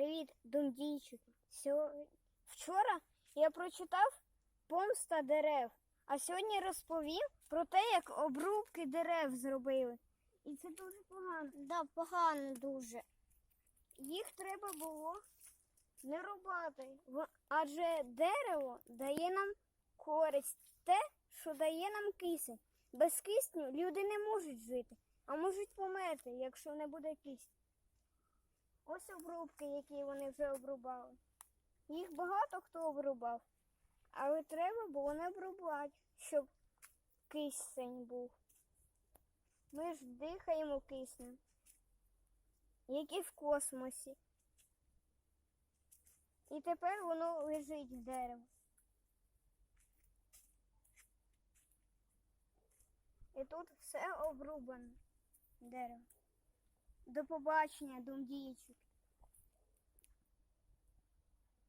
Привіт. Сьогодні... Вчора я прочитав помста дерев, а сьогодні розповім про те, як обрубки дерев зробили. І це дуже погано. Да, погано дуже. Їх треба було не рубати, адже дерево дає нам користь, те, що дає нам кисень. Без кисню люди не можуть жити, а можуть померти, якщо не буде кисню. Ось обрубки, які вони вже обрубали. Їх багато хто обрубав, але треба було не обрубати, щоб кисень був. Ми ж дихаємо киснем, як і в космосі. І тепер воно лежить в дерево. І тут все обрубано дерево. До побачення, думдіючик.